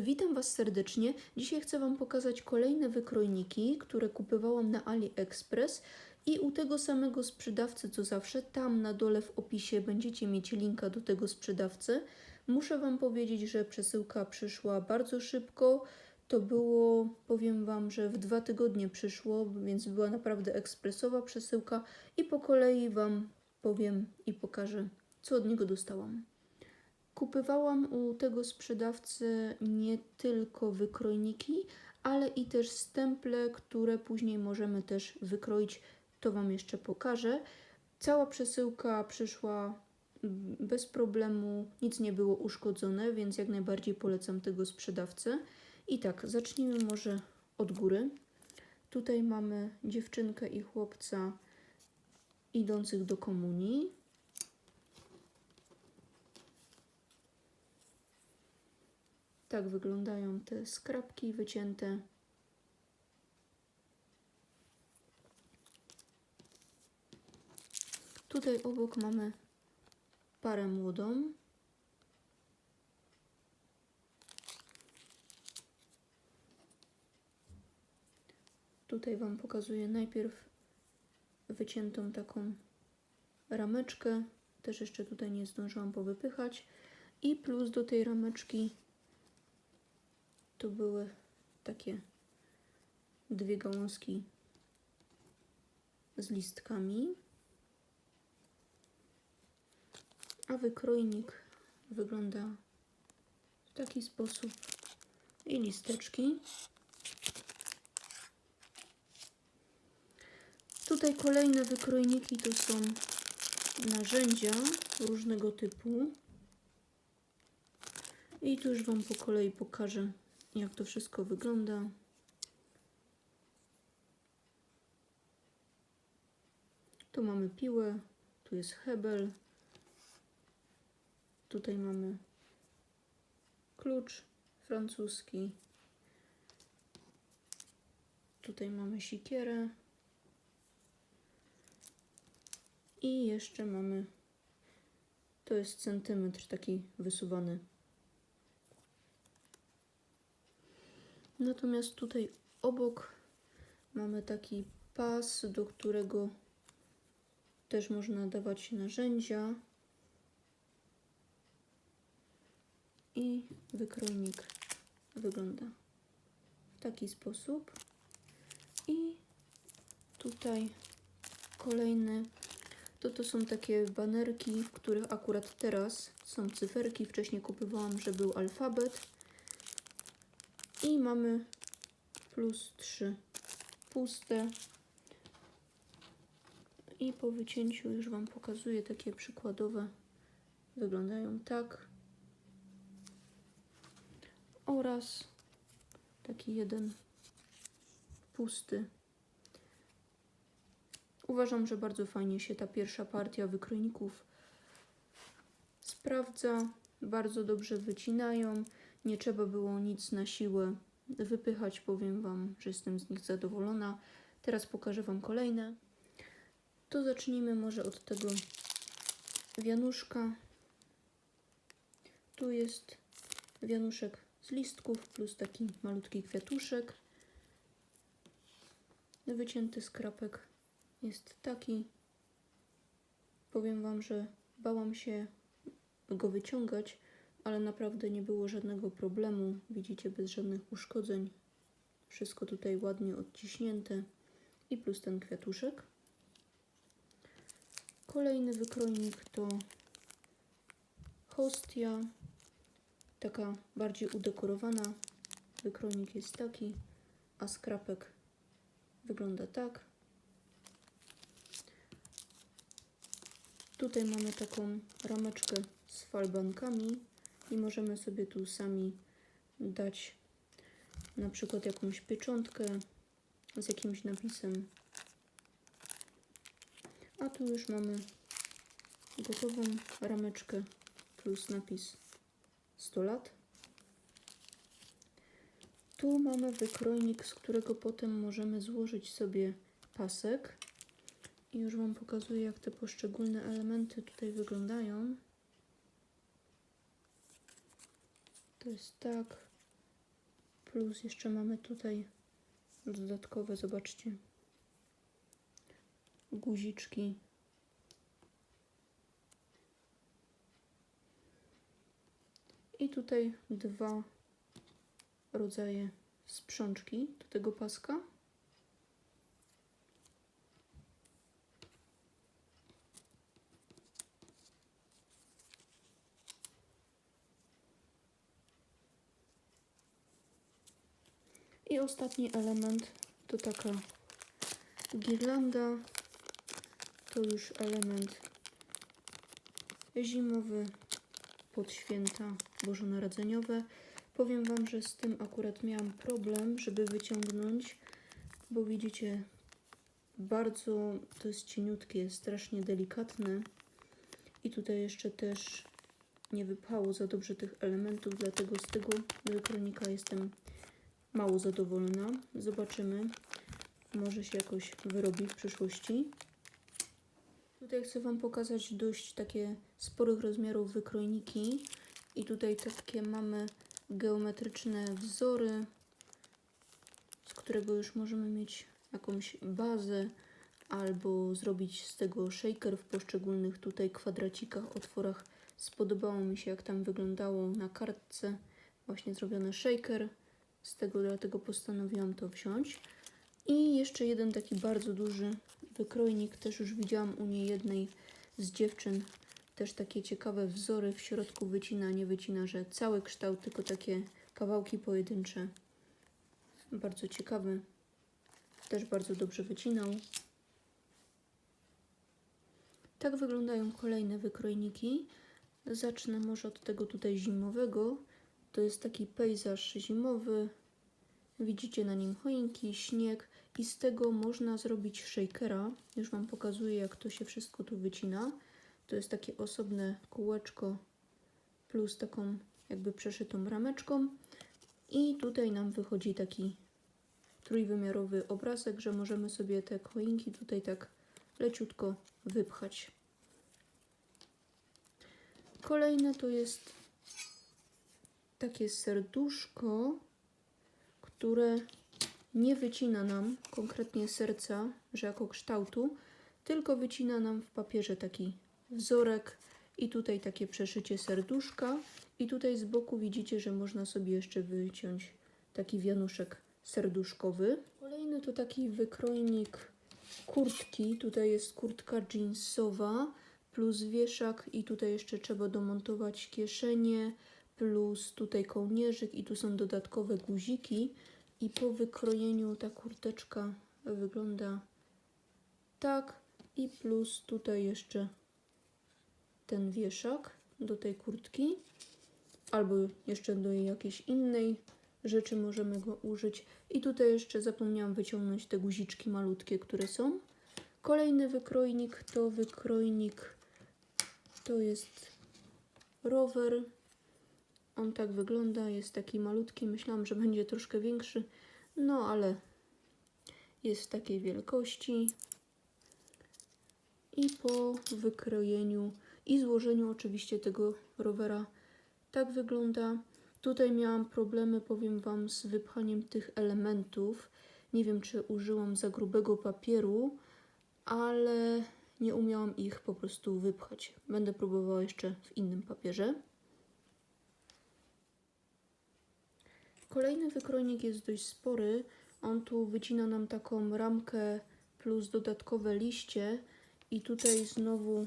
Witam Was serdecznie. Dzisiaj chcę Wam pokazać kolejne wykrojniki, które kupowałam na AliExpress i u tego samego sprzedawcy co zawsze. Tam na dole w opisie będziecie mieć linka do tego sprzedawcy. Muszę Wam powiedzieć, że przesyłka przyszła bardzo szybko. To było, powiem Wam, że w dwa tygodnie przyszło, więc była naprawdę ekspresowa przesyłka i po kolei Wam powiem i pokażę, co od niego dostałam. Kupywałam u tego sprzedawcy nie tylko wykrojniki, ale i też stemple, które później możemy też wykroić. To Wam jeszcze pokażę. Cała przesyłka przyszła bez problemu, nic nie było uszkodzone, więc jak najbardziej polecam tego sprzedawcę. I tak, zacznijmy może od góry. Tutaj mamy dziewczynkę i chłopca idących do komunii. Tak wyglądają te skrapki wycięte. Tutaj obok mamy parę młodą. Tutaj Wam pokazuję najpierw wyciętą taką rameczkę. Też jeszcze tutaj nie zdążyłam powypychać. I plus do tej rameczki to były takie dwie gałązki z listkami. A wykrojnik wygląda w taki sposób. I listeczki. Tutaj kolejne wykrojniki to są narzędzia różnego typu. I tu już Wam po kolei pokażę, jak to wszystko wygląda. Tu mamy piłę, tu jest hebel, tutaj mamy klucz francuski, tutaj mamy sikierę. I jeszcze mamy, to jest centymetr taki wysuwany Natomiast tutaj obok mamy taki pas, do którego też można dawać narzędzia. I wykrojnik wygląda w taki sposób. I tutaj kolejny to to są takie banerki, w których akurat teraz są cyferki. Wcześniej kupowałam, że był alfabet. I mamy plus 3 puste. I po wycięciu już Wam pokazuję takie przykładowe. Wyglądają tak. Oraz taki jeden pusty. Uważam, że bardzo fajnie się ta pierwsza partia wykrojników sprawdza. Bardzo dobrze wycinają. Nie trzeba było nic na siłę wypychać. Powiem Wam, że jestem z nich zadowolona. Teraz pokażę Wam kolejne. To zacznijmy może od tego wianuszka. Tu jest wianuszek z listków plus taki malutki kwiatuszek. Wycięty skrapek jest taki. Powiem Wam, że bałam się go wyciągać, ale naprawdę nie było żadnego problemu. Widzicie, bez żadnych uszkodzeń. Wszystko tutaj ładnie odciśnięte i plus ten kwiatuszek. Kolejny wykrojnik to hostia, taka bardziej udekorowana. Wykrojnik jest taki, a skrapek wygląda tak. Tutaj mamy taką rameczkę z falbankami i możemy sobie tu sami dać na przykład jakąś pieczątkę z jakimś napisem. A tu już mamy gotową rameczkę plus napis 100 lat. Tu mamy wykrojnik, z którego potem możemy złożyć sobie pasek. I już Wam pokazuję, jak te poszczególne elementy tutaj wyglądają. To jest tak. Plus jeszcze mamy tutaj dodatkowe, zobaczcie, guziczki. I tutaj dwa rodzaje sprzączki do tego paska. I ostatni element to taka girlanda. To już element zimowy pod święta bożonarodzeniowe. Powiem Wam, że z tym akurat miałam problem, żeby wyciągnąć, bo widzicie, bardzo to jest cieniutkie, strasznie delikatne. I tutaj jeszcze też nie wypało za dobrze tych elementów, dlatego z tego wykronika jestem mało zadowolona. Zobaczymy. Może się jakoś wyrobi w przyszłości. Tutaj chcę Wam pokazać dość takie sporych rozmiarów wykrojniki. I tutaj takie mamy geometryczne wzory, z którego już możemy mieć jakąś bazę albo zrobić z tego shaker w poszczególnych tutaj kwadracikach, otworach. Spodobało mi się jak tam wyglądało na kartce właśnie zrobiony shaker. Z tego dlatego postanowiłam to wziąć. I jeszcze jeden taki bardzo duży wykrojnik, też już widziałam u niej z dziewczyn. Też takie ciekawe wzory w środku wycina, nie wycina, że cały kształt, tylko takie kawałki pojedyncze. Bardzo ciekawy. Też bardzo dobrze wycinał. Tak wyglądają kolejne wykrojniki. Zacznę może od tego tutaj zimowego. To jest taki pejzaż zimowy. Widzicie na nim choinki, śnieg i z tego można zrobić shakera. Już Wam pokazuję, jak to się wszystko tu wycina. To jest takie osobne kółeczko plus taką jakby przeszytą rameczką. I tutaj nam wychodzi taki trójwymiarowy obrazek, że możemy sobie te choinki tutaj tak leciutko wypchać. Kolejne to jest takie serduszko, które nie wycina nam konkretnie serca, że jako kształtu, tylko wycina nam w papierze taki wzorek i tutaj takie przeszycie serduszka i tutaj z boku widzicie, że można sobie jeszcze wyciąć taki wianuszek serduszkowy. Kolejny to taki wykrojnik kurtki. Tutaj jest kurtka jeansowa plus wieszak i tutaj jeszcze trzeba domontować kieszenie plus tutaj kołnierzyk i tu są dodatkowe guziki. I po wykrojeniu ta kurteczka wygląda tak. I plus tutaj jeszcze ten wieszak do tej kurtki. Albo jeszcze do jakiejś innej rzeczy możemy go użyć. I tutaj jeszcze zapomniałam wyciągnąć te guziczki malutkie, które są. Kolejny wykrojnik to wykrojnik to jest rower on tak wygląda, jest taki malutki. Myślałam, że będzie troszkę większy, no ale jest w takiej wielkości. I po wykrojeniu i złożeniu oczywiście tego rowera tak wygląda. Tutaj miałam problemy, powiem Wam, z wypchaniem tych elementów. Nie wiem, czy użyłam za grubego papieru, ale nie umiałam ich po prostu wypchać. Będę próbowała jeszcze w innym papierze. Kolejny wykrojnik jest dość spory. On tu wycina nam taką ramkę plus dodatkowe liście i tutaj znowu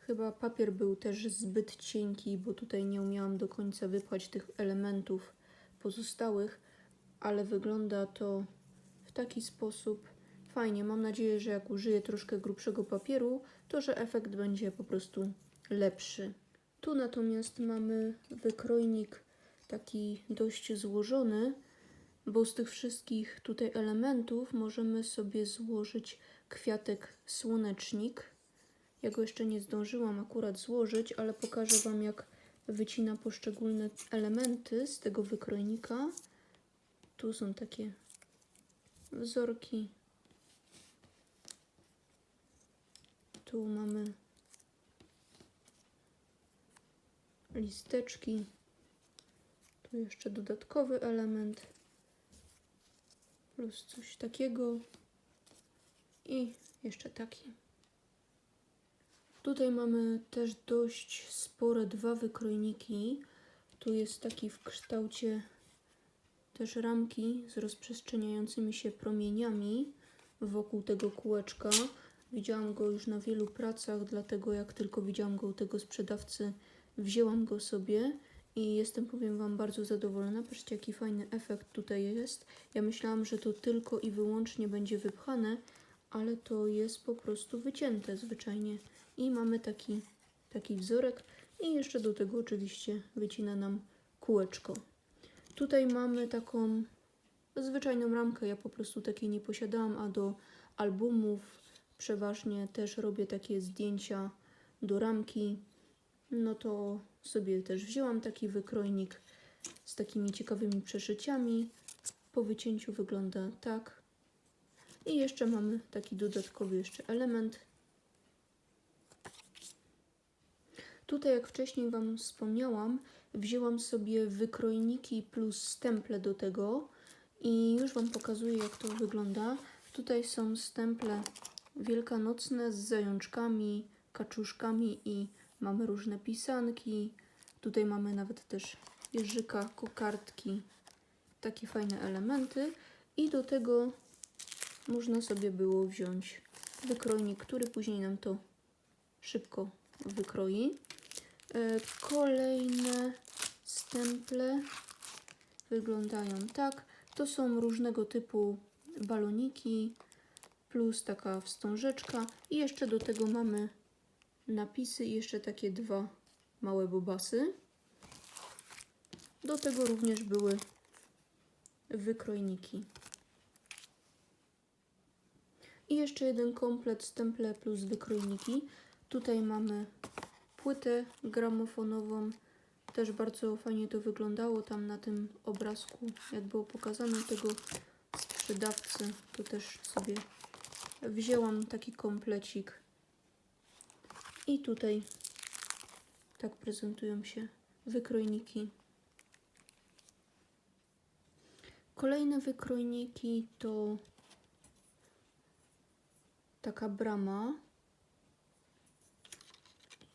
chyba papier był też zbyt cienki, bo tutaj nie umiałam do końca wypchać tych elementów pozostałych, ale wygląda to w taki sposób fajnie. Mam nadzieję, że jak użyję troszkę grubszego papieru, to że efekt będzie po prostu lepszy. Tu natomiast mamy wykrojnik taki dość złożony, bo z tych wszystkich tutaj elementów możemy sobie złożyć kwiatek słonecznik. Ja go jeszcze nie zdążyłam akurat złożyć, ale pokażę Wam jak wycina poszczególne elementy z tego wykrojnika. Tu są takie wzorki. Tu mamy listeczki. Tu jeszcze dodatkowy element. Plus coś takiego. I jeszcze taki. Tutaj mamy też dość spore dwa wykrojniki. Tu jest taki w kształcie też ramki z rozprzestrzeniającymi się promieniami wokół tego kółeczka. Widziałam go już na wielu pracach, dlatego jak tylko widziałam go u tego sprzedawcy, wzięłam go sobie i jestem, powiem Wam, bardzo zadowolona. Patrzcie, jaki fajny efekt tutaj jest. Ja myślałam, że to tylko i wyłącznie będzie wypchane, ale to jest po prostu wycięte zwyczajnie. I mamy taki, taki wzorek i jeszcze do tego oczywiście wycina nam kółeczko. Tutaj mamy taką zwyczajną ramkę, ja po prostu takiej nie posiadałam, a do albumów przeważnie też robię takie zdjęcia do ramki. No to sobie też wzięłam taki wykrojnik z takimi ciekawymi przeszyciami. Po wycięciu wygląda tak. I jeszcze mamy taki dodatkowy jeszcze element. Tutaj, jak wcześniej Wam wspomniałam, wzięłam sobie wykrojniki plus stemple do tego i już Wam pokazuję, jak to wygląda. Tutaj są stemple wielkanocne z zajączkami, kaczuszkami i mamy różne pisanki. Tutaj mamy nawet też jeżyka, kokardki, takie fajne elementy. I do tego można sobie było wziąć wykrojnik, który później nam to szybko wykroi. E, Kolejne stemple wyglądają tak. To są różnego typu baloniki plus taka wstążeczka i jeszcze do tego mamy napisy i jeszcze takie dwa małe bobasy. Do tego również były wykrojniki. I jeszcze jeden komplet stemple plus wykrojniki. Tutaj mamy płytę gramofonową. Też bardzo fajnie to wyglądało tam na tym obrazku, jak było pokazane tego sprzedawcy. To też sobie wzięłam taki komplecik. I tutaj tak prezentują się wykrojniki. Kolejne wykrojniki to taka brama.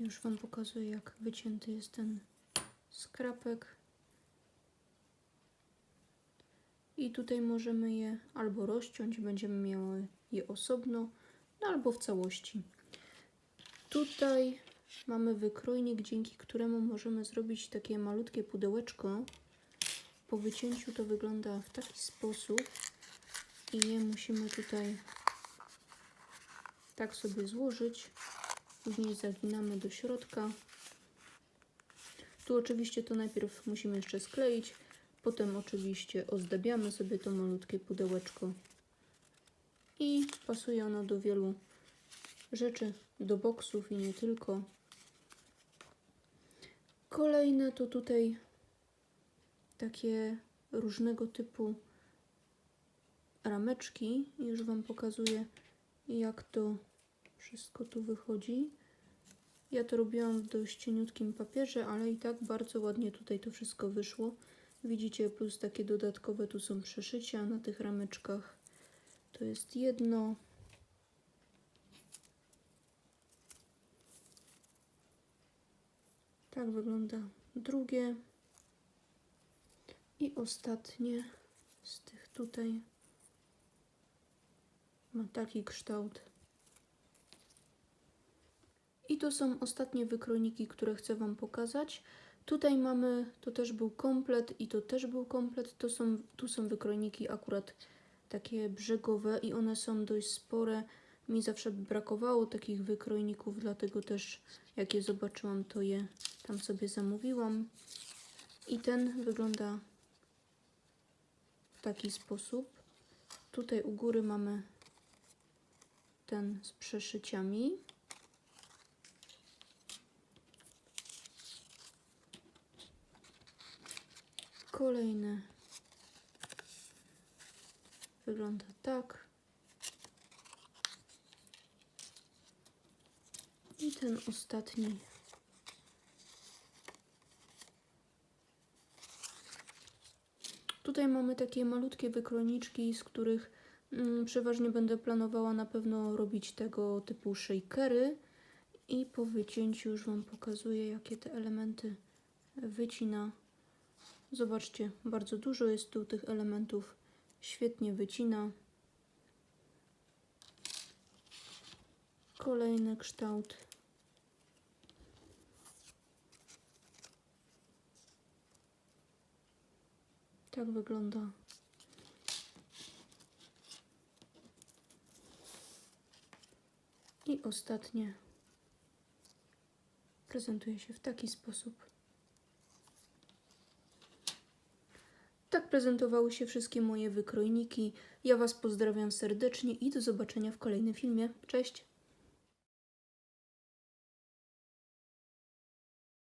Już Wam pokazuję, jak wycięty jest ten skrapek. I tutaj możemy je albo rozciąć, będziemy miały je osobno, no albo w całości. Tutaj mamy wykrojnik, dzięki któremu możemy zrobić takie malutkie pudełeczko. Po wycięciu to wygląda w taki sposób i je musimy tutaj tak sobie złożyć. Później zaginamy do środka. Tu oczywiście to najpierw musimy jeszcze skleić, potem oczywiście ozdabiamy sobie to malutkie pudełeczko i pasuje ono do wielu rzeczy, do boksów i nie tylko. Kolejne to tutaj takie różnego typu rameczki. Już Wam pokazuję, jak to wszystko tu wychodzi. Ja to robiłam w dość cieniutkim papierze, ale i tak bardzo ładnie tutaj to wszystko wyszło. Widzicie, plus takie dodatkowe tu są przeszycia na tych rameczkach. To jest jedno. Tak wygląda drugie. I ostatnie z tych tutaj ma taki kształt. I to są ostatnie wykrojniki, które chcę Wam pokazać. Tutaj mamy, to też był komplet i to też był komplet. To są, tu są wykrojniki akurat takie brzegowe i one są dość spore. Mi zawsze brakowało takich wykrojników, dlatego też jak je zobaczyłam, to je tam sobie zamówiłam. I ten wygląda w taki sposób. Tutaj u góry mamy ten z przeszyciami. Kolejny wygląda tak. I ten ostatni tutaj mamy takie malutkie wykrojniczki, z których mm, przeważnie będę planowała na pewno robić tego typu shakery. I po wycięciu już Wam pokazuję, jakie te elementy wycina. Zobaczcie, bardzo dużo jest tu tych elementów. Świetnie wycina. Kolejny kształt. Tak wygląda. I ostatnie prezentuje się w taki sposób. Tak prezentowały się wszystkie moje wykrojniki. Ja Was pozdrawiam serdecznie i do zobaczenia w kolejnym filmie. Cześć!